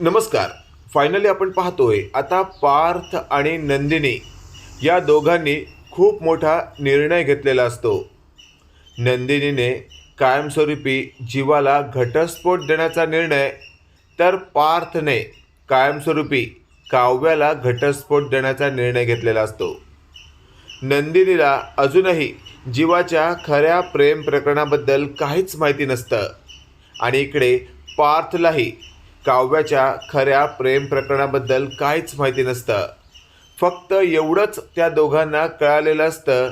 नमस्कार. फायनली आपण पाहतोय आता पार्थ आणि नंदिनी या दोघांनी खूप मोठा निर्णय घेतलेला असतो. नंदिनीने कायमस्वरूपी जीवाला घटस्फोट देण्याचा निर्णय तर पार्थने कायमस्वरूपी काव्याला घटस्फोट देण्याचा निर्णय घेतलेला असतो. नंदिनीला अजूनही जीवाच्या खऱ्या प्रेम प्रकरणाबद्दल काहीच माहिती नसतं. आणि इकडे पार्थलाही काव्याच्या खऱ्या प्रेम प्रकरणाबद्दल काहीच माहिती नसतं. फक्त एवढंच त्या दोघांना कळालेलं असतं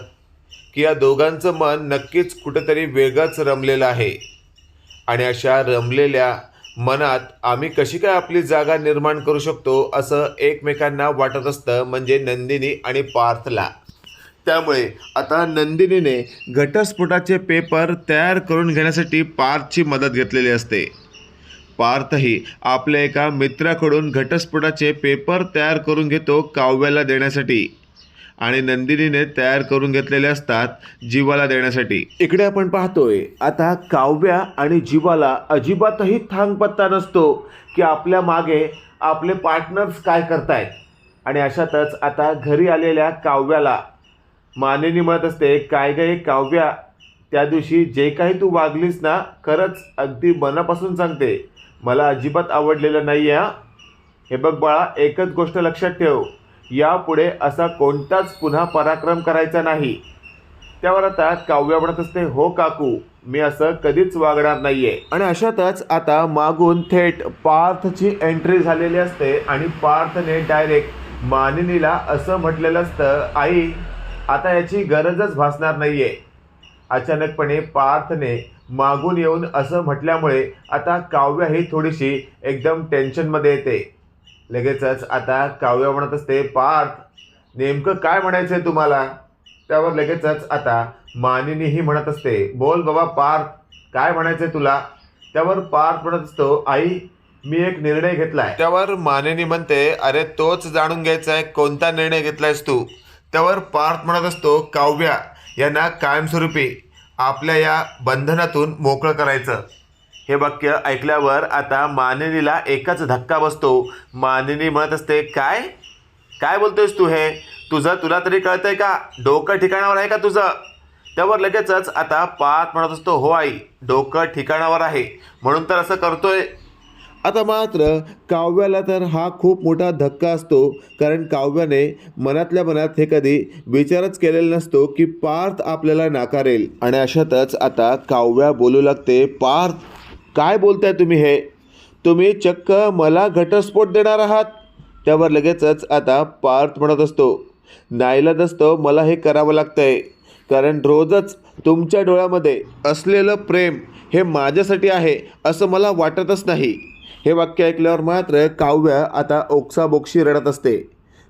की या दोघांचं मन नक्कीच कुठंतरी वेगळंच रमलेलं आहे. आणि अशा रमलेल्या मनात आम्ही कशी काय आपली जागा निर्माण करू शकतो असं एकमेकांना वाटत असतं म्हणजे नंदिनी आणि पार्थला. त्यामुळे आता नंदिनीने घटस्फोटाचे पेपर तयार करून घेण्यासाठी पार्थची मदत घेतलेली असते. पार्थही आपल्या एका मित्राकडून घटस्फोटाचे पेपर तयार करून घेतो काव्याला देण्यासाठी. आणि नंदिनीने तयार करून घेतलेले असतात जीवाला देण्यासाठी. इकडे आपण पाहतोय आता काव्या आणि जीवाला अजिबातही थांगपत्ता नसतो की आपल्या मागे आपले पार्टनर्स काय करतायत. आणि अशातच आता घरी आलेल्या काव्याला मानेनी म्हणत असते काय गे काव्या? त्या दिवशी जे काही तू वागलीस ना खरंच अगदी मनापासून सांगते. मला अजिबात आवडलेलं नाही आहे हे बघ बाळा एकच गोष्ट लक्षात ठेव. यापुढे असा कोणताच पुन्हा पराक्रम करायचा नाही. त्यावर आता काव्य म्हणत असते. हो काकू मी असं कधीच वागणार नाही आहे आणि अशातच आता मागून थेट पार्थची एंट्री झालेली असते आणि पार्थने डायरेक्ट मानिनीला असं म्हटलेलं असतं आई आता याची गरजच भासणार नाही आहे अचानकपणे पार्थने मागून येऊन असं म्हटल्यामुळे आता काव्य ही थोडीशी एकदम टेन्शनमध्ये येते. लगेचच आता काव्य म्हणत असते पार्थ नेमकं काय म्हणायचं आहे तुम्हाला? त्यावर लगेचच आता मानिनीही म्हणत असते बोल बाबा पार्थ काय म्हणायचं आहे तुला? त्यावर पार्थ म्हणत असतो आई मी एक निर्णय घेतलाय. त्यावर मानिनी म्हणते अरे तोच जाणून घ्यायचा आहे कोणता निर्णय घेतलायस तू? त्यावर पार्थ म्हणत असतो काव्या यांना कायमस्वरूपी आपल्या या बंधनातून मोकळं करायचं. हे वाक्य ऐकल्यावर आता मानिनीला एकच धक्का बसतो. मानिनी म्हणत असते काय? काय बोलतोयस तू हे? तुझं तुला तरी कळतंय का? डोकं ठिकाणावर आहे का तुझं? त्यावर लगेचच आता पात म्हणत असतो हो आई डोकं ठिकाणावर आहे. म्हणून तर असं करतोय. आता मात्र काव्याला तर हा खूप मोठा धक्का असतो कारण काव्याने मनातल्या मनात हे कधी विचारच केलेला नसतो की पार्थ आपल्याला नाकारेल. आणि अशातच आता काव्या बोलू लागते पार्थ काय बोलताय तुम्ही हे? तुम्ही चक्क मला घटस्फोट देणार आहात. त्यावर लगेचच आता पार्थ म्हणत असतो नाईलाज असतो मला हे करावं लागतंय. कारण रोजच तुमच्या डोळ्यामध्ये असलेलं प्रेम हे माझ्यासाठी आहे असं मला वाटतच नाही. हे वाक्य ऐकल्यावर मात्र काव्य आता ओक्साबोक्षी रडत असते.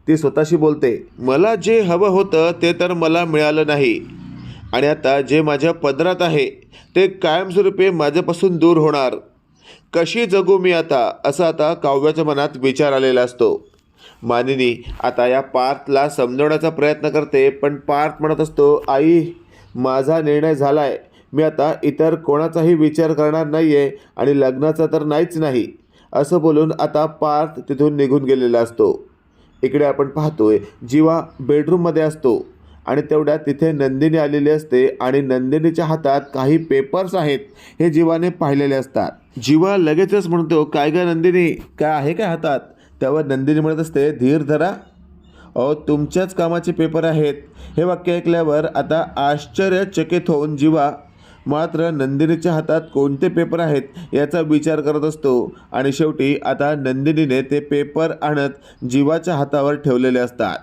ती स्वतःशी बोलते मला जे हवं होतं ते तर मला मिळालं नाही. आणि आता जे माझ्या पदरात आहे ते कायमस्वरूपी माझ्यापासून दूर होणार. कशी जगू मी आता? असं आता काव्याच्या मनात विचार आलेला असतो. मानिनी आता या पार्थला समजवण्याचा प्रयत्न करते पण पार्थ म्हणत असतो आई माझा निर्णय झाला आहे मी आता इतर कोणाचाही विचार करणार नाही आहे आणि लग्नाचा तर नाहीच नाही. असं बोलून आता पार्थ तिथून निघून गेलेला असतो. इकडे आपण पाहतोय जीवा बेडरूममध्ये असतो आणि तेवढ्यात तिथे नंदिनी आलेली असते आणि नंदिनीच्या हातात काही पेपर्स आहेत हे जीवाने पाहिलेले असतात. जीवा लगेचच म्हणतो काय गं नंदिनी काय आहे काय हातात? त्यावर नंदिनी म्हणत असते धीर धरा. अहो तुमच्याच कामाचे पेपर आहेत. हे वाक्य ऐकल्यावर आता आश्चर्यचकित होऊन जीवा मात्र नंदिनीच्या हातात कोणते पेपर आहेत याचा विचार करत असतो. आणि शेवटी आता नंदिनीने ते पेपर आणत जीवाच्या हातावर ठेवलेले असतात.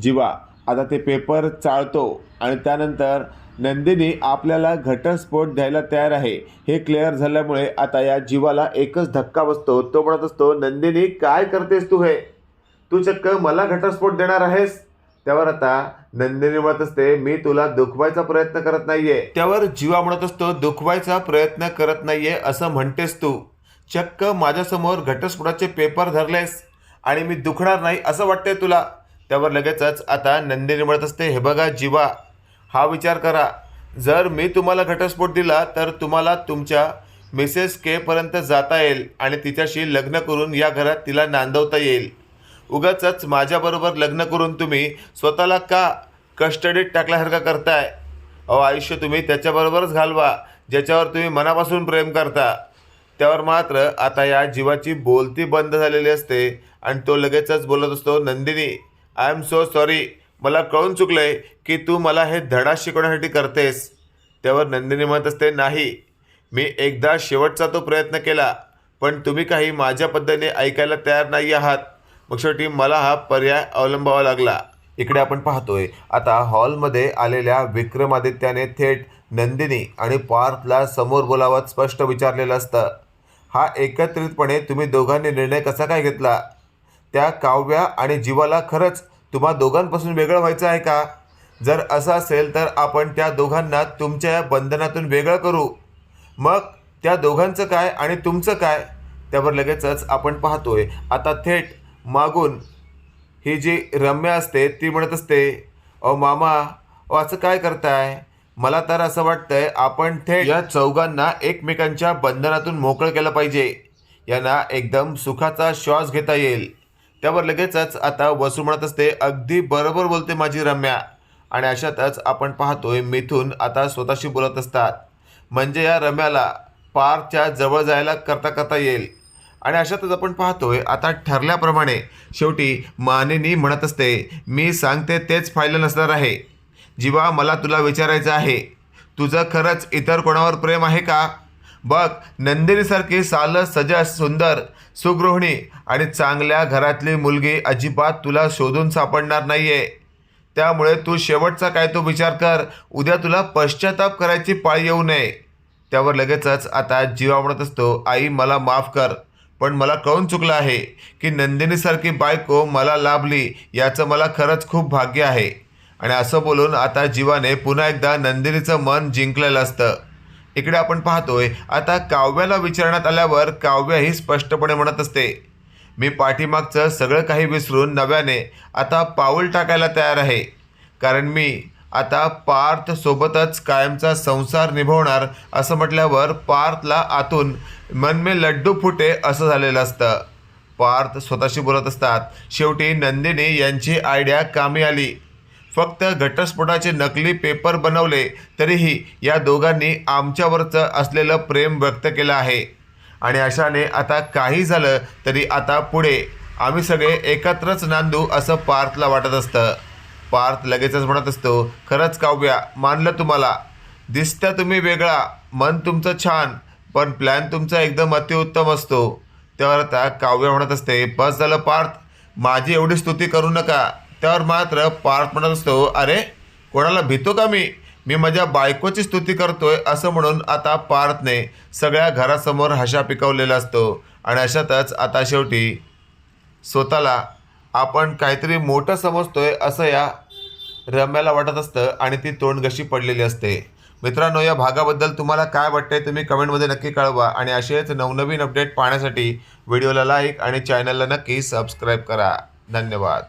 जीवा आता ते पेपर चाळतो आणि त्यानंतर नंदिनी आपल्याला घटस्फोट द्यायला तयार आहे. हे क्लिअर झाल्यामुळे आता या जीवाला एकच धक्का बसतो. तो म्हणत असतो नंदिनी काय करतेस तू हे? तू चक्क मला घटस्फोट देणार आहेस? त्यावर आता नंदिनी म्हणत असते मी तुला दुखवायचा प्रयत्न करत नाहीये. त्यावर जीवा म्हणत असतो दुखवायचा प्रयत्न करत नाहीये असं म्हणतेस तू. चक्क माझ्यासमोर घटस्फोटाचे पेपर धरलेस आणि मी दुखणार नाही असं वाटतंय तुला. त्यावर लगेचच आता नंदिनी म्हणत असते हे बघा जीवा हा विचार करा. जर मी तुम्हाला घटस्फोट दिला तर तुम्हाला तुमच्या मिसेस केपर्यंत जाता येईल आणि तिच्याशी लग्न करून या घरात तिला नांदवता येईल. उगाचच माझ्याबरोबर लग्न करून तुम्ही स्वतःला का कस्टडीत टाकल्यासारखं करताय? अहो आयुष्य तुम्ही त्याच्याबरोबरच घालवा ज्याच्यावर तुम्ही मनापासून प्रेम करता. त्यावर मात्र आता या जीवाची बोलती बंद झालेली असते आणि तो लगेचच बोलत असतो Nandini I am so sorry मला कळून चुकलंय की तू मला हे धडा शिकवण्यासाठी करतेस. त्यावर नंदिनी म्हणत असते नाही मी एकदा शेवटचा तो प्रयत्न केला पण तुम्ही काही माझ्या पद्धतीने ऐकायला तयार नाही आहात. मग शेवटी मला हा पर्याय अवलंबावा लागला. इकडे आपण पाहतोय आता हॉलमध्ये आलेल्या विक्रमादित्याने थेट नंदिनी आणि पार्थला समोर बोलावत स्पष्ट विचारलेलं असतं हा एकत्रितपणे तुम्ही दोघांनी निर्णय कसा काय घेतला? त्या काव्या आणि जीवाला खरंच तुम्हा दोघांपासून वेगळं व्हायचं आहे का? जर असं असेल तर आपण त्या दोघांना तुमच्या या बंधनातून वेगळं करू. मग त्या दोघांचं काय आणि तुमचं काय? त्यावर लगेचच आपण पाहतोय आता थेट मागून ही जी रम्या असते ती म्हणत असते अहो मामा अहो असं काय करताय? मला तर असं वाटतंय आपण थेट या चौघांना एकमेकांच्या बंधनातून मोकळं केलं पाहिजे. यांना एकदम सुखाचा श्वास घेता येईल. त्यावर लगेचच आता वसू म्हणत असते अगदी बरोबर बोलते माझी रम्या. आणि अशातच आपण पाहतोय मिथून आता स्वतःशी बोलत असतात. म्हणजे या रम्याला पारच्या जवळ जायला करता करता येईल. आणि अशातच आपण पाहतोय आता ठरल्याप्रमाणे शेवटी मानिनी म्हणत असते मी सांगते तेच फायनल नसणार आहे. जीवा मला तुला विचारायचं आहे तुझं खरंच इतर कोणावर प्रेम आहे का? बघ नंदिनीसारखी साल सजस सुंदर सुगृहिणी आणि चांगल्या घरातली मुलगी अजिबात तुला शोधून सापडणार नाही आहे त्यामुळे तू शेवटचा काय तो विचार कर उद्या तुला पश्चाताप करायची पाळी येऊ नये. त्यावर लगेचच आता जीवा म्हणत असतो आई मला माफ कर. पण मला कळून चुकलं आहे की नंदिनीसारखी बायको मला लाभली याचं मला खरंच खूप भाग्य आहे. आणि असं बोलून आता जीवाने पुन्हा एकदा नंदिनीचं मन जिंकलेलं असतं. इकडे आपण पाहतोय आता काव्याला विचारण्यात आल्यावर काव्यही स्पष्टपणे म्हणत असते मी पाठीमागचं सगळं काही विसरून नव्याने आता पाऊल टाकायला तयार आहे. कारण मी आता पार्थ सोबतच कायमचा संसार निभवणार असं म्हटल्यावर पार्थला आतून मन में लड्डू फुटे असं झालेलं असतं. पार्थ स्वतःशी बोलत असतात. शेवटी नंदिनी यांची आयडिया कामी आली. फक्त घटस्फोटाचे नकली पेपर बनवले तरीही या दोघांनी आमच्यावरचं असलेलं प्रेम व्यक्त केलं आहे. आणि अशाने आता काही झालं तरी आता पुढे आम्ही सगळे एकत्रच नांदू असं पार्थला वाटत असतं. पार्थ लगेचच म्हणत असतो खरंच काव्या मानलं तुम्हाला. दिसतं तुम्ही वेगळा मन तुमचं छान पण प्लॅन तुमचा एकदम अतिउत्तम असतो. त्यावर आता काव्य म्हणत असते बस झालं पार्थ माझी एवढी स्तुती करू नका. त्यावर मात्र पार्थ म्हणत असतो अरे कोणाला भीतो का मी? मी माझ्या बायकोची स्तुती करतोय असं म्हणून आता पार्थने सगळ्या घरासमोर हशा पिकवलेला असतो आणि अशातच आता शेवटी स्वतःला आपण काहीतरी मोठं समजतोय असं या रम्याला वाटत असतं आणि ती तोंडगशी पडलेली असते. मित्रांनो या भागाबद्दल तुम्हाला काय वाटतंय तुम्ही कमेंटमध्ये नक्की कळवा आणि असेच नवनवीन अपडेट पाहण्यासाठी व्हिडिओला लाईक आणि चॅनलला नक्की सबस्क्राईब करा. धन्यवाद.